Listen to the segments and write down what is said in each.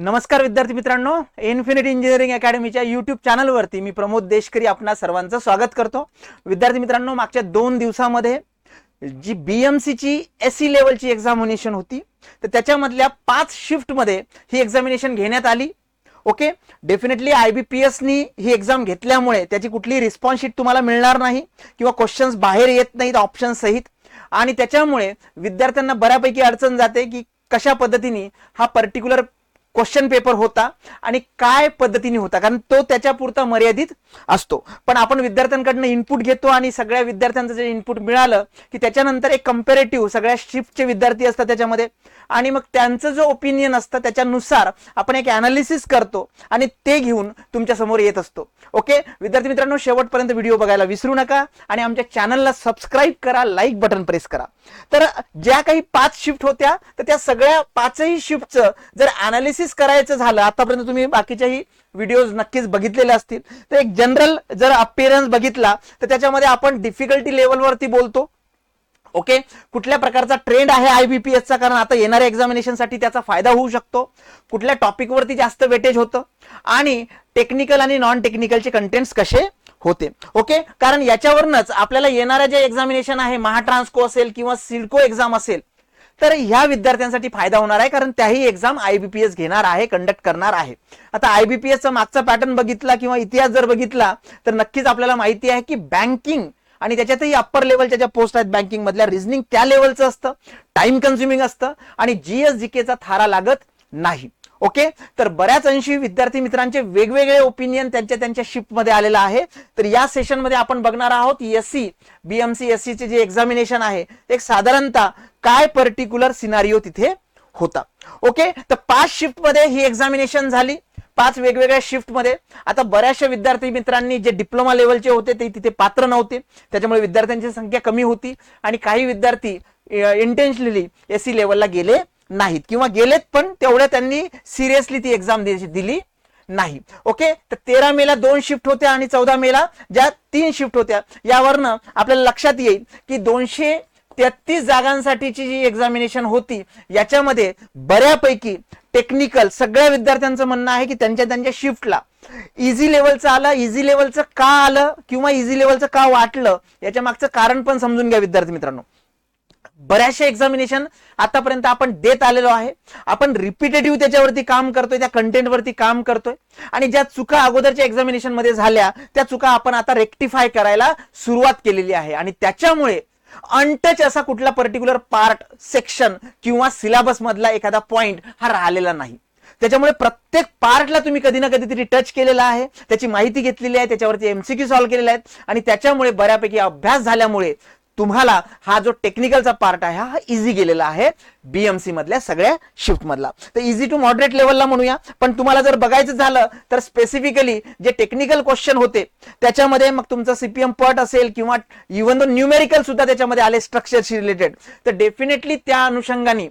नमस्कार विद्यार्थी मित्रांनो इन्फिनिटी इंजिनिअरिंग अकॅडमीच्या युट्यूब चॅनलवरती मी प्रमोद देशकरी आपणा सर्वांचं स्वागत करतो. विद्यार्थी मित्रांनो मागच्या दोन दिवसामध्ये जी बी एम सीची एस सी लेवलची एक्झामिनेशन होती तर त्याच्यामधल्या पाच शिफ्टमध्ये ही एक्झामिनेशन घेण्यात आली. Okay definitely I B P एसनी ही एक्झाम घेतल्यामुळे त्याची कुठली रिस्पॉन्स शीट तुम्हाला मिळणार नाही किंवा क्वेश्चन्स बाहेर येत नाहीत ऑप्शन सहित. आणि त्याच्यामुळे विद्यार्थ्यांना बऱ्यापैकी अडचण जाते की कशा पद्धतीने हा पर्टिक्युलर क्वेश्चन पेपर होता आणि काय पद्धतीने होता? कारण तो त्याच्यापुरता मर्यादित असतो. पण आपण विद्यार्थ्यांकडनं इनपुट घेतो आणि सगळ्या विद्यार्थ्यांचं जे इनपुट मिळालं की त्याच्यानंतर एक कम्पेरेटिव्ह सगळ्या शिफ्टचे विद्यार्थी असतात त्याच्यामध्ये. आणि मग त्यांचं जो ओपिनियन असतं त्याच्यानुसार आपण एक अनालिसिस करतो आणि ते घेऊन तुमच्यासमोर येत असतो. ओके विद्यार्थी मित्रांनो शेवटपर्यंत व्हिडिओ बघायला विसरू नका आणि आमच्या चॅनलला सबस्क्राईब करा लाईक बटन प्रेस करा. तर ज्या काही पाच शिफ्ट होत्या तर त्या सगळ्या पाचही शिफ्टचं जर अनालिसिस करायचं झालं आतापर्यंत तुम्ही बाकीच्याही व्हिडिओज नक्कीच बघितलेले असतील. तर एक जनरल जर अपिअरन्स बघितला तर त्याच्यामध्ये आपण डिफिकल्टी लेवलवरती बोलतो. ओके कुठल्या प्रकारचा ट्रेंड आहे आयबीपीएसचा कारण आता येणाऱ्या एक्झामिनेशनसाठी त्याचा फायदा होऊ शकतो. कुठल्या टॉपिकवरती जास्त वेटेज होतं? आणि टेक्निकल आणि नॉन टेक्निकलचे कंटेंट्स कसे होते. ओके कारण याच्यावरनच आपल्याला येणाऱ्या जे एक्झामिनेशन आहे महाट्रान्सको असेल किंवा सिडको एक्झाम असेल तर ह्या विद्यार्थ्यांसाठी फायदा होणार आहे कारण त्याही एक्झाम आयबीपीएस घेणार आहे कंडक्ट करणार आहे. आता आयबीपीएसचा मागचा पॅटर्न बघितला किंवा इतिहास जर बघितला तर नक्कीच आपल्याला माहिती आहे की बँकिंग आणि त्याच्यातही अप्पर लेवलच्या ज्या पोस्ट आहेत बँकिंग मधल्या रिझनिंग त्या लेवलचं असतं टाइम कन्झ्युमिंग असतं आणि जीएस जीकेचा थारा लागत नाही. ओके? तर बऱ्याच अंशी विद्यार्थी मित्रांचे वेगवेगळे ओपिनियन त्यांच्या त्यांच्या शिफ्टमध्ये आलेलं आहे. तर या सेशनमध्ये आपण बघणार आहोत एससी बीएमसी एस चे जे एक्झामिनेशन आहे एक साधारणतः काय पर्टिक्युलर सिनारिओ तिथे होता. ओके? तर पाच शिफ्टमध्ये ही एक्झामिनेशन झाली. पाच वेगवेगळ्या शिफ्टमध्ये आता बऱ्याचशा विद्यार्थी मित्रांनी जे डिप्लोमा लेवलचे होते ते तिथे पात्र नव्हते. त्याच्यामुळे विद्यार्थ्यांची संख्या कमी होती. आणि काही विद्यार्थी इंटेन्शनली एस सी लेवलला गेले नाहीत. किंवा गेलेत पण तेवढ्या त्यांनी सिरियसली ती एक्झाम दिली नाही. ओके तर तेरा मेला दोन शिफ्ट होत्या आणि चौदा मेला ज्या तीन शिफ्ट होत्या यावरनं आपल्याला लक्षात येईल की दोनशे तेहतीस जागांसाठीची जी एक्झामिनेशन होती याच्यामध्ये बऱ्यापैकी टेक्निकल सगळ्या विद्यार्थ्यांचं म्हणणं आहे की त्यांच्या त्यांच्या शिफ्टला इझी लेवलचं आलं इझी लेवलचं का आलं किंवा इझी लेवलचं का वाटलं याच्या मागचं कारण पण समजून घ्या विद्यार्थी मित्रांनो. बऱ्याचशा एक्झामिनेशन आतापर्यंत आपण देत आलेलो आहे. आपण रिपिटेटिव्ह त्याच्यावरती काम करतोय त्या कंटेंटवरती काम करतोय. आणि ज्या चुका अगोदरच्या एक्झामिनेशनमध्ये झाल्या त्या चुका आपण आता रेक्टिफाय करायला सुरुवात केलेली आहे. आणि त्याच्यामुळे अनटच असा कुठला पर्टिक्युलर पार्ट सेक्शन किंवा सिलेबस मधला एखादा पॉइंट हा राहिलेला नाही. त्याच्यामुळे प्रत्येक पार्टला तुम्ही कधी ना कधीतरी टच केलेला आहे. त्याची माहिती घेतलेली आहे त्याच्यावरती एमसीक्यू सॉल्व्ह केलेले आहेत आणि त्याच्यामुळे बऱ्यापैकी अभ्यास झाल्यामुळे तुम्हाला हा जो टेक्निकलचा पार्ट आहे हा इझी गेलेला आहे बीएमसी मधल्या सगळ्या शिफ्ट मधला. तर इझी टू मॉडरेट लेवलला म्हणूया. पण तुम्हाला जर बघायचं झालं तर स्पेसिफिकली जे टेक्निकल क्वेश्चन होते त्याच्यामध्ये मग तुमचा सीपीएम पट असेल किंवा इव्हन दो न्यूमेरिकल सुद्धा त्याच्यामध्ये आले स्ट्रक्चरशी रिलेटेड तर डेफिनेटली त्या अनुषंगाने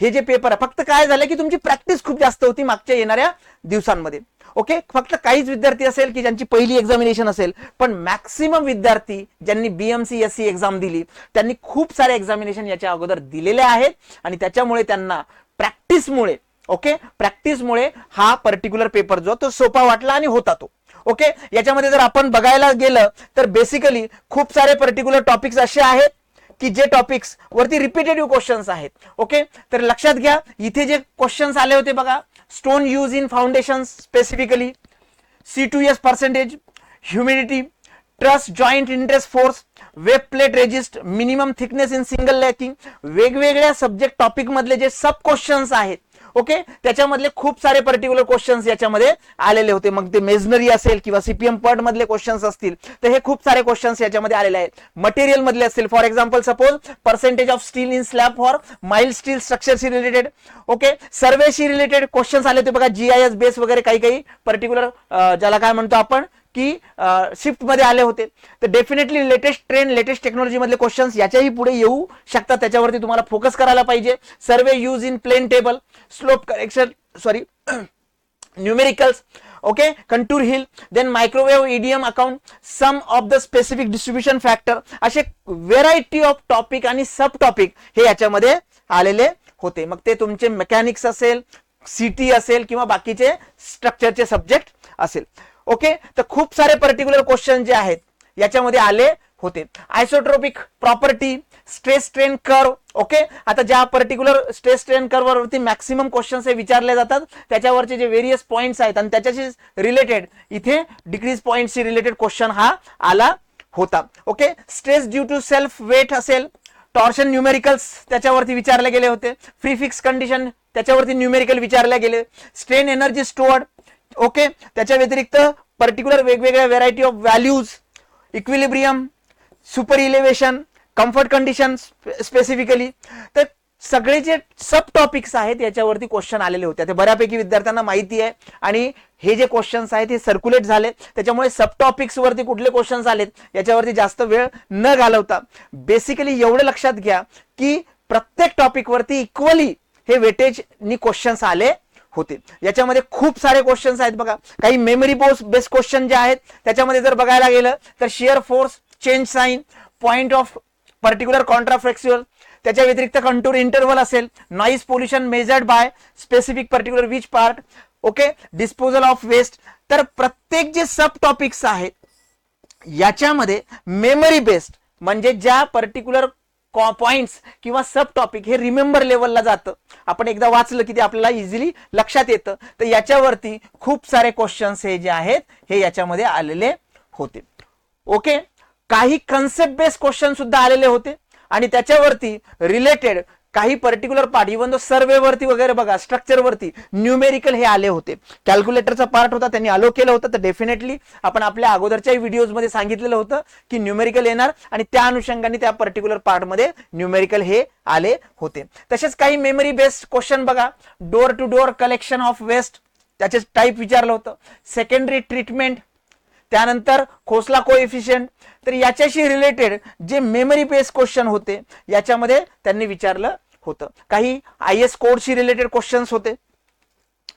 हे जे पेपर आहे फक्त काय झालं की तुमची प्रॅक्टिस खूप जास्त होती मागच्या येणाऱ्या दिवसांमध्ये. ओके? फक्त काहीच विद्यार्थी असेल की ज्यांची पहिली एक्झामिनेशन असेल पण मॅक्सिमम विद्यार्थी ज्यांनी बीएमसी एस सी एक्झाम दिली त्यांनी खूप सारे एक्झामिनेशन याच्या अगोदर दिलेले आहेत आणि त्याच्यामुळे त्यांना प्रॅक्टिसमुळे ओके? प्रॅक्टिसमुळे हा पर्टिक्युलर पेपर जो तो सोपा वाटला आणि होता तो ओके? याच्यामध्ये जर आपण बघायला गेलं तर बेसिकली खूप सारे पर्टिक्युलर टॉपिक्स असे आहेत की जे टॉपिक्स वरती रिपीटेटिव्ह क्वेश्चन्स आहेत ओके? तर लक्षात घ्या इथे जे क्वेश्चन्स आले होते बघा stone used in foundation specifically C two S percentage humidity thrust force, force web plate resist minimum thickness in single lacing वेगवेगळ्या सब्जेक्ट टॉपिक मधले जे सब क्वेश्चन्स आहेत ओके? त्याच्यामधले खूप सारे पर्टिक्युलर क्वेश्चन्स याच्यामध्ये आलेले होते. मग ते मेजनरी असेल किंवा सीपीएम पड मधले क्वेश्चन्स असतील तर हे खूप सारे क्वेश्चन्स याच्यामध्ये आलेले आहेत. मटेरियल मधले असतील. For example suppose percentage of steel in slab for mild steel स्ट्रक्चरशी related okay? सर्वेशी रिलेटेड क्वेश्चन्स आले होते बघा. जीआयएस बेस वगैरे काही काही पर्टिक्युलर ज्याला काय म्हणतो आपण? की शिफ्टमध्ये आले होते. तर definitely latest trend latest technology मधले क्वेश्चन्स याच्याही पुढे येऊ शकतात. त्याच्यावरती तुम्हाला फोकस करायला पाहिजे. Survey use in plane table slope correction sorry numericals okay contour hill then microwave EDM account sum of the specific distribution factor असे व्हेरायटी ऑफ टॉपिक आणि सब टॉपिक हे याच्यामध्ये आलेले होते. मग ते तुमचे मेकॅनिक्स असेल सिटी असेल किंवा बाकीचे स्ट्रक्चरचे सब्जेक्ट असेल. ओके? तर खूप सारे पर्टिक्युलर क्वेश्चन जे आहेत याच्यामध्ये आले होते. Isotropic property stress strain curve okay? आता ज्या पर्टिक्युलर स्ट्रेस स्ट्रेन वरती मॅक्सिमम क्वेश्चन्स हे विचारले जातात त्याच्यावरचे जे व्हेरियस पॉईंट्स आहेत आणि त्याच्याशी रिलेटेड इथे डिक्रीज पॉईंटशी रिलेटेड क्वेश्चन हा आला होता. Okay? Stress due to self weight असेल टॉर्शन न्यूमेरिकल्स त्याच्यावरती विचारले गेले होते. फ्री फिक्स कंडिशन त्याच्यावरती न्यूमेरिकल विचारले गेले. स्ट्रेन एनर्जी स्टोअर्ड ओके त्याच्या व्यतिरिक्त पर्टिक्युलर वेगवेगळ्या variety of values equilibrium super elevation comfort condition specifically तर सगळे जे सब टॉपिक्स आहेत याच्यावरती क्वेश्चन आलेले होते. ते बऱ्यापैकी विद्यार्थ्यांना माहिती आहे. आणि हे जे क्वेश्चन्स आहेत हे सर्क्युलेट झाले. त्याच्यामुळे सब टॉपिक्सवरती कुठले क्वेश्चन्स आलेत याच्यावरती जास्त वेळ न घालवता बेसिकली एवढं लक्षात घ्या की प्रत्येक टॉपिकवरती इक्वली हे वेटेजनी क्वेश्चन्स आले होते याच्यामध्ये खूप सारे क्वेश्चन्स आहेत बघा. काही मेमरी बोस बेस्ड क्वेश्चन जे आहेत त्याच्यामध्ये जर बघायला गेलं तर shear force change sign point of particular contraflexural त्याच्या व्यतिरिक्त कंटूर इंटरव्हल असेल noise pollution measured by specific particular which part okay disposal of waste तर प्रत्येक जे सब टॉपिक्स आहेत याच्यामध्ये मेमरी बेस्ड म्हणजे ज्या पर्टिक्युलर पॉइंट्स किंवा सब टॉपिक हे रिमेंबर लेवलला जातं. आपण एकदा वाचलं की ते आपल्याला इझिली लक्षात येतं. तर याच्यावरती खूप सारे क्वेश्चन्स हे जे आहेत हे याच्यामध्ये आलेले होते. ओके काही कन्सेप्ट बेस्ड क्वेश्चन सुद्धा आलेले होते. आणि त्याच्यावरती रिलेटेड काही पर्टिक्युलर पार्ट इव्हन सर्वे वरती वगैरे बघा स्ट्रक्चर वरती न्यूमेरिकल हे आले होते. कॅल्क्युलेटरचा पार्ट होता त्यांनी अलो केलं होतं तर डेफिनेटली आपण आपल्या अगोदरच्या व्हिडिओजमध्ये सांगितलेलं होतं की न्यूमेरिकल येणार आणि त्या अनुषंगाने त्या पर्टिक्युलर पार्टमध्ये न्यूमेरिकल हे आले होते. तसेच काही मेमरी बेस्ड क्वेश्चन बघा door to door collection of waste त्याचे टाईप विचारलं होतं. सेकंडरी ट्रीटमेंट त्यानंतर खोसला कोएफिशियंट तर याच्याशी रिलेटेड जे मेमरी बेस्ड क्वेश्चन होते याच्यामध्ये त्यांनी विचारलं होतं. काही आय एस कोडशी रिलेटेड क्वेश्चन्स होते.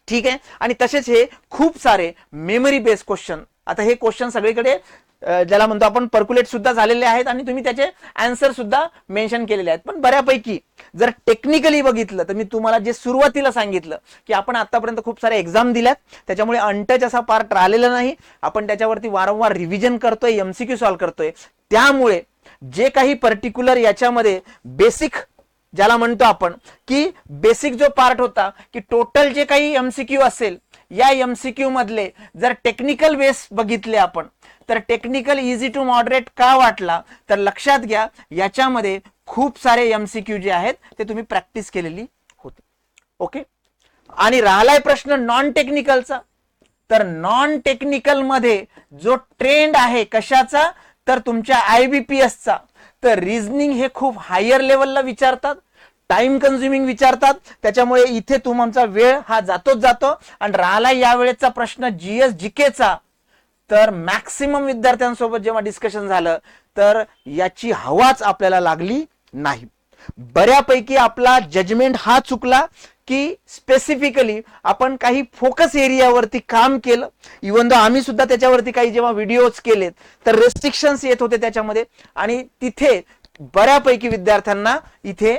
ठीक आहे? आणि तसेच हे खूप सारे मेमरी बेस्ड क्वेश्चन आता हे क्वेश्चन सगळीकडे ज्याला म्हणतो आपण पर्क्युलेट सुद्धा झालेले आहेत आणि तुम्ही त्याचे आन्सर सुद्धा मेन्शन केलेले आहेत. पण बऱ्यापैकी जर टेक्निकली बघितलं तर मी तुम्हाला जे सुरुवातीला सांगितलं की आपण आतापर्यंत खूप सारे एक्झाम दिल्यात त्याच्यामुळे अनटच असा पार्ट राहिलेला नाही. आपण त्याच्यावरती वारंवार रिव्हिजन करतोय एमसीक्यू सॉल्व्ह करतोय. त्यामुळे जे काही पर्टिक्युलर याच्यामध्ये बेसिक ज्याला म्हणतो आपण की बेसिक जो पार्ट होता की टोटल जे काही एमसीक्यू असेल या एमसीक्यू मधले जर टेक्निकल बेस बघितले आपण तर टेक्निकल इझी टू मॉडरेट का वाटला? तर लक्षात घ्या याच्यामध्ये खूप सारे एमसीक्यू जे आहेत ते तुम्ही प्रॅक्टिस केलेली होती. ओके आणि राहिलाय प्रश्न नॉन टेक्निकलचा तर नॉन टेक्निकलमध्ये जो ट्रेंड आहे कशाचा? तर तुमच्या आय बी पी एसचा तर रिझनिंग हे खूप हायर लेवलला विचारतात. टाइम कन्झ्युमिंग विचारतात. त्याच्यामुळे इथे तुमचा वेळ हा जातोच जातो. आणि राहिला या वेळेचा प्रश्न जीएस जीकेचा तर मॅक्सिमम विद्यार्थ्यांसोबत जेव्हा डिस्कशन झालं तर याची हवाच आपल्याला लागली नाही. बऱ्यापैकी आपला जजमेंट हा चुकला की स्पेसिफिकली आपण काही फोकस एरियावरती काम केलं. इवन दो आम्ही सुद्धा त्याच्यावरती काही जेव्हा व्हिडिओज केलेत तर रेस्ट्रिक्शन्स येत होते त्याच्यामध्ये. आणि तिथे बऱ्यापैकी विद्यार्थ्यांना इथे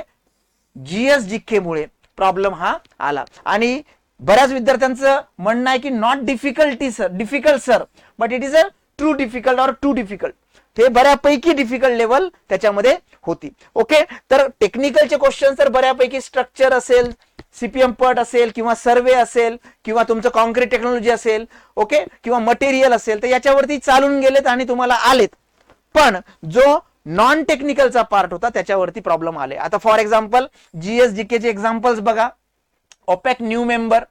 जीएस मुळे प्रॉब्लेम हा आला. आणि बऱ्याच विद्यार्थ्यांचं म्हणणं आहे की not difficulty sir difficult sir but it is a true difficult or too difficult हे बऱ्यापैकी डिफिकल्ट लेवल त्याच्यामध्ये होती. ओके तर टेक्निकलचे क्वेश्चन तर बऱ्यापैकी स्ट्रक्चर असेल सीपीएम पट असेल किंवा सर्वे असेल किंवा तुमचं कॉन्क्रीट टेक्नॉलॉजी असेल ओके किंवा मटेरियल असेल तर याच्यावरती चालून गेलेत आणि तुम्हाला आलेत. पण जो नॉन टेक्निकलचा पार्ट होता त्याच्यावरती प्रॉब्लेम आले. आता फॉर एक्झाम्पल जीएस चे एक्झाम्पल्स बघा. OPEC new member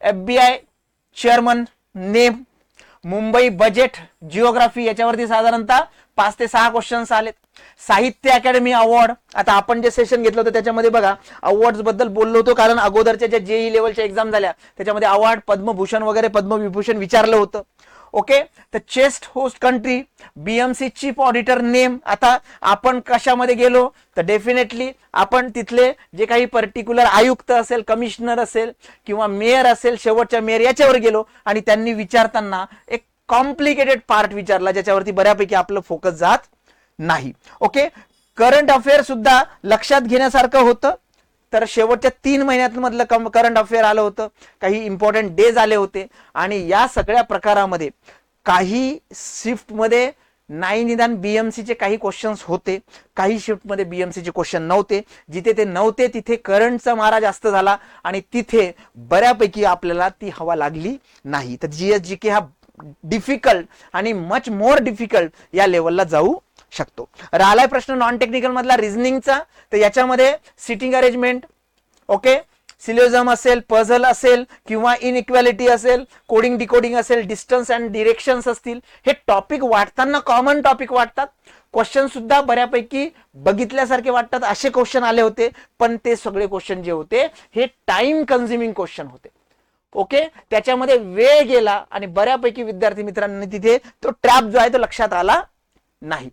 FBI chairman name Mumbai budget geography याच्यावरती साधारणतः पाच ते सहा क्वेश्चन्स आलेत. साहित्य अकॅडमी अवॉर्ड आता आपण जे सेशन घेतलं होतं त्याच्यामध्ये बघा अवॉर्डबद्दल बोललो होतो कारण अगोदरच्या ज्या जेई लेवलच्या एक्झाम झाल्या त्याच्यामध्ये अवॉर्ड पद्मभूषण वगैरे पद्मविभूषण विचारलं होतं. ओके? तर chess host country BMC chief auditor name आता आपण कशामध्ये गेलो? तर डेफिनेटली आपण तिथले जे काही पर्टिक्युलर आयुक्त असेल कमिशनर असेल किंवा मेयर असेल शेवटच्या मेयर याच्यावर गेलो आणि त्यांनी विचारताना एक कॉम्प्लिकेटेड पार्ट विचारला ज्याच्यावरती बऱ्यापैकी आपलं फोकस जात नाही. ओके? करंट अफेअर सुद्धा लक्षात घेण्यासारखं होतं. तर शेवटच्या तीन महिन्यातमधलं कम करंट अफेअर आलं होतं. काही इम्पॉर्टंट डेज आले होते. आणि या सगळ्या प्रकारामध्ये काही शिफ्टमध्ये नाही निदान बीएमसीचे काही क्वेश्चन्स होते. काही शिफ्टमध्ये बीएमसीचे क्वेश्चन नव्हते. जिथे ते नव्हते तिथे करंटचा मारा जास्त झाला. आणि तिथे बऱ्यापैकी आपल्याला ती हवा लागली नाही. तर जी एस जी के हा डिफिकल्ट आणि मच मोर डिफिकल्ट या लेवलला जाऊ शकतो. राहिलाय प्रश्न नॉन टेक्निकल मधला रिझनिंगचा तर याच्यामध्ये सिटिंग अरेंजमेंट ओके सिलोझम असेल पझल असेल किंवा इनइक्वॅलिटी असेल कोडिंग डिकोडिंग असेल डिस्टन्स अँड डिरेक्शन्स असतील. हे टॉपिक वाटताना कॉमन टॉपिक वाटतात क्वेश्चन सुद्धा बऱ्यापैकी बघितल्यासारखे वाटतात. असे क्वेश्चन आले होते पण ते सगळे क्वेश्चन जे होते हे टाइम कन्झ्युमिंग क्वेश्चन होते. ओके त्याच्यामध्ये वेळ गेला आणि बऱ्यापैकी विद्यार्थी मित्रांनी तिथे तो ट्रॅप जो आहे तो लक्षात आला नाही.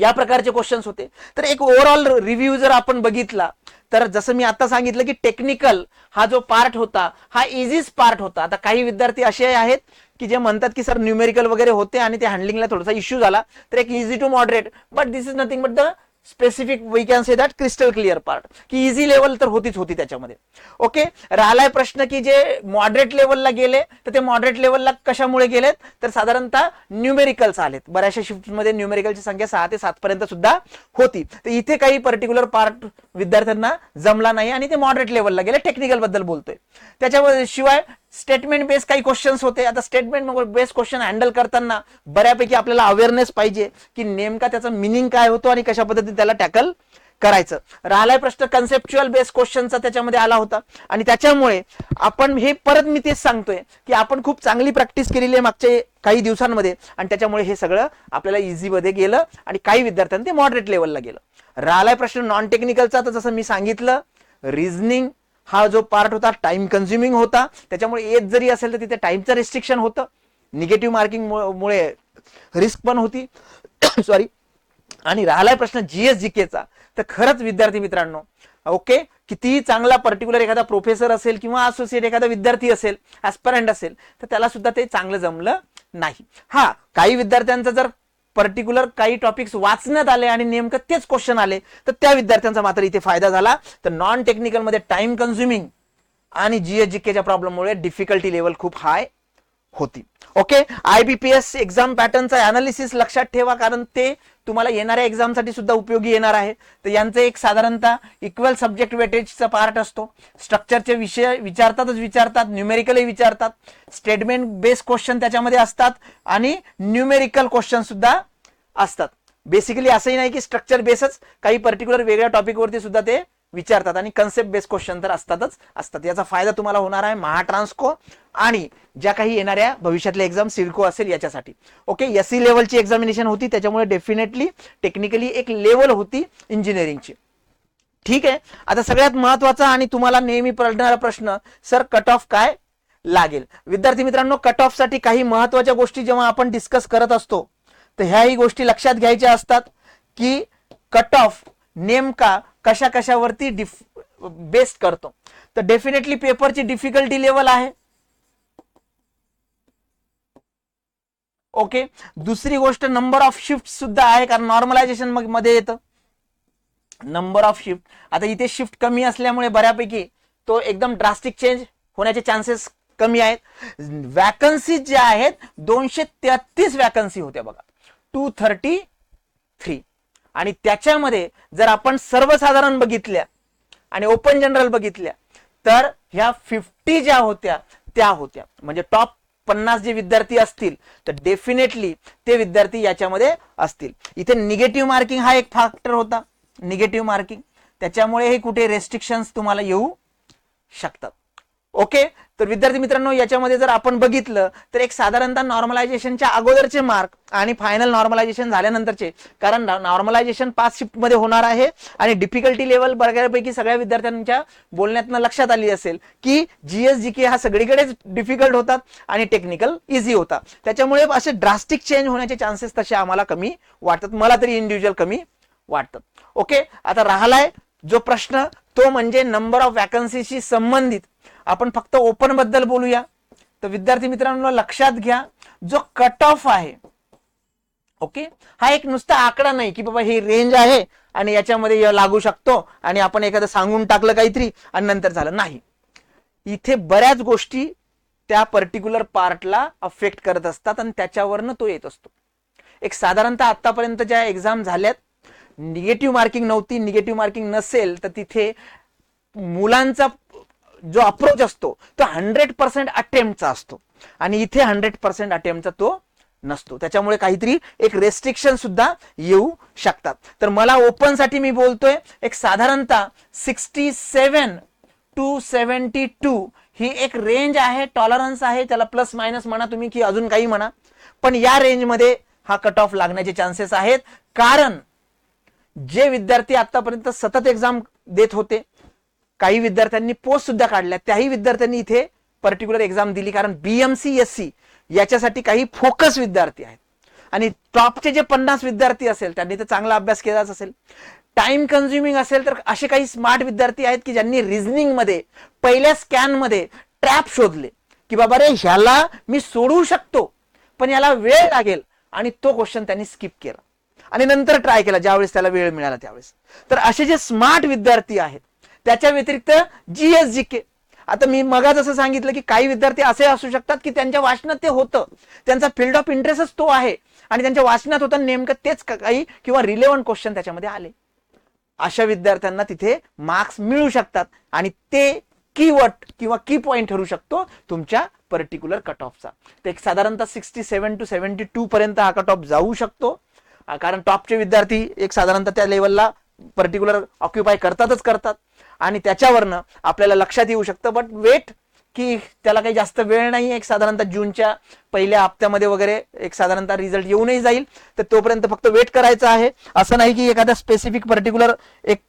या प्रकारचे क्वेश्चन्स होते. तर एक ओव्हरऑल रिव्ह्यू जर आपण बघितला तर जसं मी आता सांगितलं की टेक्निकल हा जो पार्ट होता हा इझीच पार्ट होता. आता काही विद्यार्थी असे आहेत की जे म्हणतात की सर न्यूमेरिकल वगैरे होते आणि ते हँडलिंगला थोडासा इश्यू झाला. तर एक easy to moderate but this is nothing but the specific we can say that crystal clear part की इझी लेवल तर होतीच होती त्याच्यामध्ये. ओके राहिलाय प्रश्न की जे मॉडरेट लेवलला गेले तर ते मॉडरेट लेवलला कशामुळे गेलेत? तर साधारणतः न्यूमेरिकल्स आलेत. बऱ्याचशा शिफ्टमध्ये न्यूमेरिकलची संख्या सहा ते सात पर्यंत सुद्धा होती. तर इथे काही पर्टिक्युलर पार्ट विद्यार्थ्यांना जमला नाही आणि ते मॉडरेट लेवलला गेले. टेक्निकलबद्दल बोलतोय. त्याच्या शिवाय स्टेटमेंट बेस काही क्वेश्चन्स होते. आता स्टेटमेंट बेस क्वेश्चन हँडल करताना बऱ्यापैकी आपल्याला अवेअरनेस पाहिजे की नेमका त्याचा मिनिंग काय होतो आणि कशा पद्धतीने त्याला टॅकल करायचं. राहिलाय प्रश्न कन्सेप्च्युअल बेस क्वेश्चनचा त्याच्यामध्ये आला होता. आणि त्याच्यामुळे आपण हे परत मी तेच सांगतोय की आपण खूप चांगली प्रॅक्टिस केलेली आहे मागच्या काही दिवसांमध्ये. आणि त्याच्यामुळे हे सगळं आपल्याला इझीमध्ये गेलं आणि काही विद्यार्थ्यांनी ते मॉडरेट लेवलला गेलं. राहिलाय प्रश्न नॉन टेक्निकलचा तर जसं मी सांगितलं रिझनिंग हा जो पार्ट होता टाइम कन्झ्युमिंग होता. त्याच्यामुळे एज जरी असेल तर तिथे टाइमचं रिस्ट्रिक्शन होतं. निगेटिव्ह मार्किंग मुळे रिस्क पण होती. सॉरी आणि राहिलाय प्रश्न जीएस जीकेचा तर खरंच विद्यार्थी मित्रांनो ओके कितीही चांगला पर्टिक्युलर एखादा प्रोफेसर असेल किंवा असोसिएट एखादा विद्यार्थी असेल ॲस्परंट असेल तर त्याला सुद्धा ते चांगलं जमलं नाही. हा काही विद्यार्थ्यांचं जर पर्टिक्युलर काही टॉपिक्स वाचण्यात आले आणि नेमकं तेच क्वेश्चन आले तर त्या विद्यार्थ्यांचा मात्र इथे फायदा झाला. तर नॉन टेक्निकलमध्ये टाइम कन्झ्युमिंग आणि जीएस जीकेच्या प्रॉब्लेममुळे डिफिकल्टी लेवल खूप हाय होती. ओके आयबीपीएस एक्झाम पॅटर्नचा अनालिसिस लक्षात ठेवा कारण ते तुम्हाला येणाऱ्या एक्झामसाठी सुद्धा उपयोगी येणार आहे. तर यांचं एक साधारणतः इक्वल सब्जेक्ट वेटेजचा पार्ट असतो. स्ट्रक्चरचे विषय विचारतातच विचारतात न्यूमेरिकलही विचारतात. स्टेटमेंट बेस क्वेश्चन त्याच्यामध्ये असतात आणि न्यूमेरिकल क्वेश्चन सुद्धा असतात. बेसिकली असंही नाही की स्ट्रक्चर बेसच काही पर्टिक्युलर वेगळ्या टॉपिकवरती सुद्धा ते विचारतात आणि कन्सेप्ट बेस क्वेश्चन तर असतातच. असतात. याचा फायदा तुम्हाला होणार आहे महाट्रान्सको आणि ज्या काही येणाऱ्या भविष्यातल्या एक्झाम सिडको असेल याच्यासाठी. ओके एस सी लेवलची एक्झामिनेशन होती त्याच्यामुळे डेफिनेटली टेक्निकली एक लेवल होती इंजिनिअरिंगची ठीक आहे? आता सगळ्यात महत्त्वाचा आणि तुम्हाला नेहमी पडणारा प्रश्न सर कट ऑफ काय लागेल? विद्यार्थी मित्रांनो कट ऑफसाठी काही महत्त्वाच्या गोष्टी जेव्हा आपण डिस्कस करत असतो तर ह्याही गोष्टी लक्षात घ्यायच्या असतात की कट ऑफ नेमका कशा कशावरती डिफ बेस्ट करतो. तर डेफिनेटली पेपरची डिफिकल्टी लेवल आहे. ओके दुसरी गोष्ट नंबर ऑफ शिफ्ट सुद्धा आहे कारण नॉर्मलायझेशन मग मध्ये येतं. नंबर ऑफ शिफ्ट आता इथे शिफ्ट कमी असल्यामुळे बऱ्यापैकी तो एकदम ड्रास्टिक चेंज होण्याचे चान्सेस कमी आहेत. वॅकन्सी ज्या आहेत दोनशे तेहतीस वॅकन्सी होत्या बघा. टू थर्टी थ्री आणि त्याच्यामध्ये जर आपण सर्वसाधारण बघितल्या आणि ओपन जनरल बघितल्या तर ह्या फिफ्टी ज्या होत्या त्या होत्या. म्हणजे टॉप पन्नास जे विद्यार्थी असतील तर डेफिनेटली ते विद्यार्थी याच्यामध्ये असतील. इथे निगेटिव्ह मार्किंग हा एक फॅक्टर होता. निगेटिव्ह मार्किंग त्याच्यामुळे हे कुठे रेस्ट्रिक्शन्स तुम्हाला येऊ शकतात. ओके तर विद्यार्थी मित्रांनो याच्यामध्ये जर आपण बघितलं तर एक साधारणतः नॉर्मलायझेशनच्या अगोदरचे मार्क आणि फायनल नॉर्मलायझेशन झाल्यानंतरचे कारण नॉर्मलायझेशन पाच शिफ्टमध्ये होणार आहे आणि डिफिकल्टी लेवल बऱ्यापैकी सगळ्या विद्यार्थ्यांच्या बोलण्यातनं लक्षात आली असेल की जीएस जी के हा सगळीकडेच डिफिकल्ट होतात आणि टेक्निकल इझी होता. त्याच्यामुळे असे ड्रास्टिक चेंज होण्याचे चान्सेस तसे आम्हाला कमी वाटतात. मला तरी इंडिव्हिज्युअल कमी वाटतात. ओके आता राहिलाय जो प्रश्न तो म्हणजे नंबर ऑफ वॅकन्सीशी संबंधित. आपण फक्त ओपनबद्दल बोलूया. तर विद्यार्थी मित्रांनो लक्षात घ्या जो कट ऑफ आहे ओके हा एक नुसता आकडा नाही की बाबा ही रेंज आहे आणि याच्यामध्ये लागू शकतो आणि आपण एखादं सांगून टाकलं काहीतरी आणि नंतर झालं. नाही. इथे बऱ्याच गोष्टी त्या पर्टिक्युलर पार्टला अफेक्ट करत असतात आणि त्याच्यावरनं तो येत असतो. एक साधारणतः आतापर्यंत ज्या एक्झाम झाल्यात निगेटिव्ह मार्किंग नव्हती निगेटिव्ह मार्किंग नसेल तर तिथे मुलांचा जो अप्रोच असतो तो हंड्रेड पर्सेंट अटेम्प्टचा असतो. आणि इथे हंड्रेड पर्सेंट अटेम्प्टचा तो नसतो. त्याच्यामुळे काहीतरी एक रेस्ट्रिक्शन सुद्धा येऊ शकतात. तर मला ओपनसाठी मी बोलतोय एक साधारणतः sixty seven to seventy two ही एक रेंज आहे टॉलरन्स आहे त्याला प्लस मायनस म्हणा तुम्ही की अजून काही म्हणा. पण या रेंजमध्ये हा कट ऑफ लागण्याचे चान्सेस आहेत. कारण जे विद्यार्थी आतापर्यंत सतत एक्झाम देत होते काही विद्यार्थ्यांनी पोस्ट सुद्धा काढल्या. त्याही विद्यार्थ्यांनी इथे पर्टिक्युलर एक्झाम दिली कारण बीएमसी एस सी याच्यासाठी काही फोकस विद्यार्थी आहेत. आणि टॉपचे जे पन्नास विद्यार्थी असेल त्यांनी तर चांगला अभ्यास केलाच असेल. टाइम कन्झ्युमिंग असेल तर असे काही स्मार्ट विद्यार्थी आहेत की ज्यांनी रिझनिंगमध्ये पहिल्या स्कॅनमध्ये ट्रॅप शोधले. की बाबा रे ह्याला मी सोडवू शकतो पण याला वेळ लागेल. आणि तो क्वेश्चन त्यांनी स्किप केला. आणि नंतर ट्राय केला ज्यावेळेस त्याला वेळ मिळाला त्यावेळेस. तर असे जे स्मार्ट विद्यार्थी आहेत त्याच्या व्यतिरिक्त जीएस जी के आता मी मगा जसं सांगितलं की काही विद्यार्थी असे असू शकतात की त्यांच्या वाचनात ते होतं. त्यांचा फील्ड ऑफ इंटरेस्टच तो आहे. आणि त्यांच्या वाचनात होतं नेमकं तेच काही किंवा रिलेव्हंट क्वेश्चन त्याच्यामध्ये आले. अशा विद्यार्थ्यांना तिथे मार्क्स मिळू शकतात. आणि ते कीवर्ड किंवा की पॉईंट ठरू शकतो तुमच्या पर्टिक्युलर कट ऑफचा तर एक साधारणतः sixty seven to seventy two पर्यंत हा कट ऑफ जाऊ शकतो. कारण टॉपचे विद्यार्थी एक साधारणतः त्या लेवलला पर्टिक्युलर ऑक्युपाय करतातच करतात. आणि त्याच्यावरनं आपल्याला लक्षात येऊ शकतं. बट वेट की त्याला काही जास्त वेळ नाही एक साधारणतः जूनच्या पहिल्या हप्त्यामध्ये वगैरे एक साधारणतः रिझल्ट येऊनही जाईल. तर तोपर्यंत फक्त वेट करायचा आहे. असं नाही की एखादा स्पेसिफिक पर्टिक्युलर एक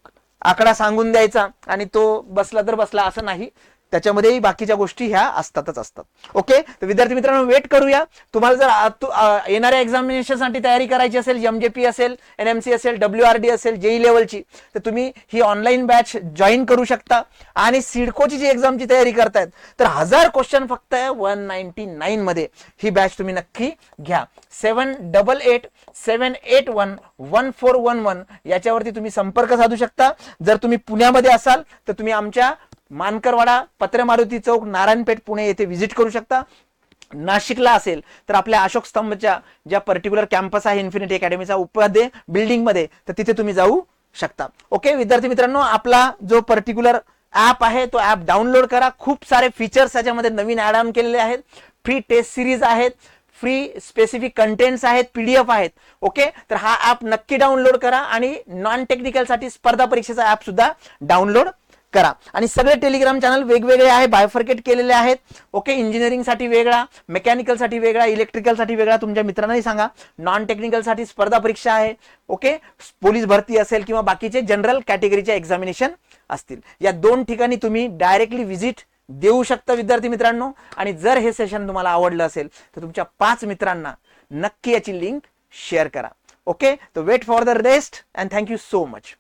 आकडा सांगून द्यायचा आणि तो बसला तर बसला असं नाही. त्याच्यामध्येही बाकीच्या गोष्टी ह्या असतातच असतात. ओके तर विद्यार्थी मित्रांनो वेट करूया. तुम्हाला जर येणाऱ्या एक्झामिनेशनसाठी तयारी करायची असेल एमजेपी असेल एन एम सी असेल डब्ल्यू आर डी असेल जेई लेवलची तर तुम्ही ही ऑनलाईन बॅच जॉईन करू शकता. आणि सिडकोची जी एक्झामची तयारी करतायत तर हजार क्वेश्चन फक्त वन नाईन्टी नाईन मध्ये ही बॅच तुम्ही नक्की घ्या. Seven double eight seven eight one one four one one याच्यावरती तुम्ही संपर्क साधू शकता. जर तुम्ही पुण्यामध्ये असाल तर तुम्ही आमच्या मानकरवाडा पत्र मारुती चौक नारायणपेठ पुणे येथे व्हिजिट करू शकता. नाशिकला असेल तर आपल्या अशोक स्तंभच्या ज्या पर्टिक्युलर कॅम्पस आहे इन्फिनिटी अकॅडमीचा उपाध्ये बिल्डिंगमध्ये तर तिथे तुम्ही जाऊ शकता. ओके विद्यार्थी मित्रांनो आपला जो पर्टिक्युलर ऍप आहे तो ऍप डाउनलोड करा. खूप सारे फीचर्स त्याच्यामध्ये नवीन ऍड ऑन केलेले आहेत. फ्री टेस्ट सिरीज आहेत. फ्री स्पेसिफिक कंटेंट्स आहेत. पीडीएफ आहेत. ओके तर हा ऍप नक्की डाउनलोड करा आणि नॉन टेक्निकलसाठी स्पर्धा परीक्षेचा ऍप सुद्धा डाउनलोड करा. आणि सगळे टेलिग्राम चॅनल वेगवेगळे आहे बायफर्केट केलेले आहेत. ओके इंजिनिअरिंगसाठी वेगळा मेकॅनिकलसाठी वेगळा इलेक्ट्रिकलसाठी वेगळा तुमच्या मित्रांनाही सांगा. नॉन टेक्निकलसाठी स्पर्धा परीक्षा आहे. ओके पोलीस भरती असेल किंवा बाकीचे जनरल कॅटेगरीचे एक्झामिनेशन असतील. या दोन ठिकाणी तुम्ही डायरेक्टली व्हिजिट देऊ शकता विद्यार्थी मित्रांनो. आणि जर हे सेशन तुम्हाला आवडलं असेल तर तुमच्या पाच मित्रांना नक्की याची लिंक शेअर करा. ओके तो wait for the rest and thank you so much